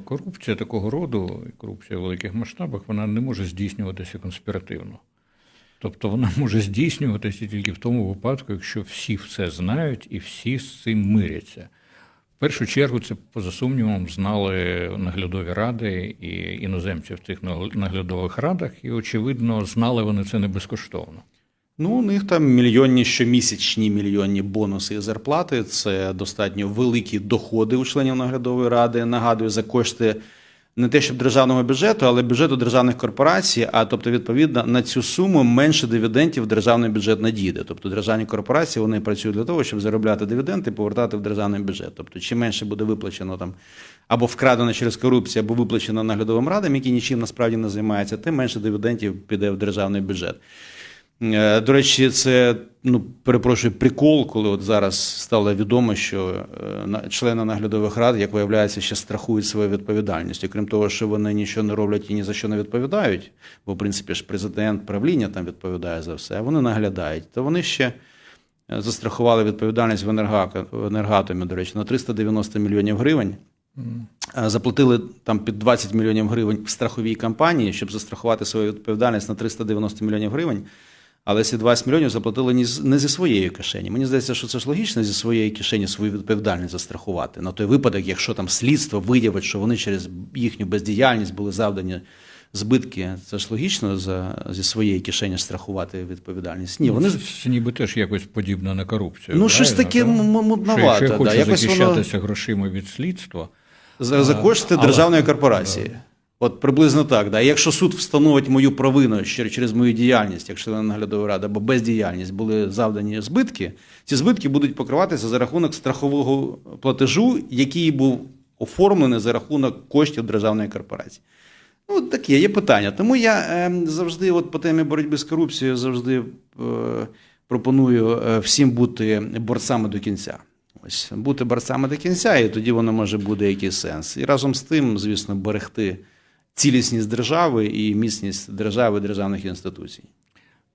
корупція такого роду, корупція в великих масштабах, вона не може здійснюватися конспіративно. Тобто вона може здійснюватися тільки в тому випадку, якщо всі все знають і всі з цим миряться. В першу чергу це, поза сумнівом, знали наглядові ради і іноземці в цих наглядових радах, і, очевидно, знали вони це не безкоштовно. Ну, у них там мільйонні щомісячні мільйонні бонуси і зарплати. Це достатньо великі доходи у членів наглядової ради. Нагадую, за кошти не те, щоб державного бюджету, але бюджету державних корпорацій. А тобто, відповідно, на цю суму менше дивідендів державний бюджет надійде. Тобто державні корпорації вони працюють для того, щоб заробляти дивіденди повертати в державний бюджет. Тобто, чим менше буде виплачено там або вкрадено через корупцію, або виплачено наглядовим радам, які нічим насправді не займаються, тим менше дивідендів піде в державний бюджет. Е, До речі, це ну перепрошую прикол, коли от зараз стало відомо, що е, члени наглядових рад, як виявляється, ще страхують свою відповідальність. І крім того, що вони нічого не роблять і ні за що не відповідають, бо в принципі ж президент правління там відповідає за все, а вони наглядають. То вони ще е, застрахували відповідальність в енергатомі, до речі, на 390 мільйонів гривень. Заплатили там під 20 мільйонів гривень в страховій компанії, щоб застрахувати свою відповідальність на 390 мільйонів гривень. Але ці 20 мільйонів заплатили не зі своєї кишені. Мені здається, що це ж логічно зі своєї кишені свою відповідальність застрахувати. На той випадок, якщо там слідство виявить, що вони через їхню бездіяльність були завдані збитки, це ж логічно за, зі своєї кишені страхувати відповідальність. Ні, вони це, ніби теж якось подібно на корупцію. Ну, щось таке мудновато, да, якось захищатися грошима від слідства, за, за кошти державної корпорації. От приблизно так. Да. Якщо суд встановить мою провину через мою діяльність, як члена наглядової ради, або бездіяльність були завдані збитки, ці збитки будуть покриватися за рахунок страхового платежу, який був оформлений за рахунок коштів державної корпорації. Ну, таке є питання. Тому я е, завжди, от по темі боротьби з корупцією, завжди е, пропоную е, всім бути борцями до кінця. Ось бути борцями до кінця, і тоді воно може буде якийсь сенс. І разом з тим, звісно, берегти цілісність держави і міцність держави державних інституцій.